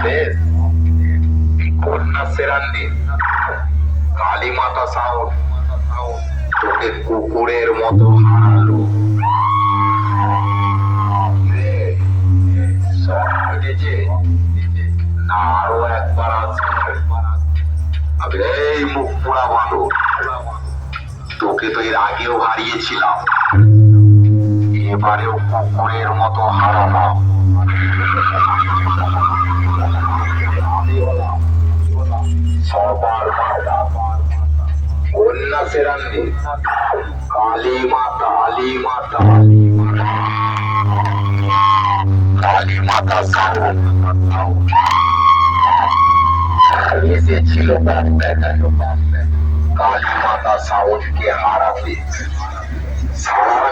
শেষ কন্যা সেরান্দি কালী মাতা সাউন্ড কুকুরের মতো হারালো? না একবার মুখ পোড়া তোকে তো এর আগেও হারিয়েছিলাম। এবারেও কুকুরের মতো হারালাম সবার কন্যা সেরান্দি কালী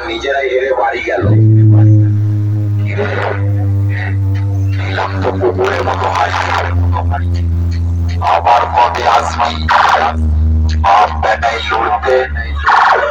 নিজেরাই বাড়ি গেল দিলাম তো কুকুরের মতো হাসি আবার কবে আসবি Hasta el último.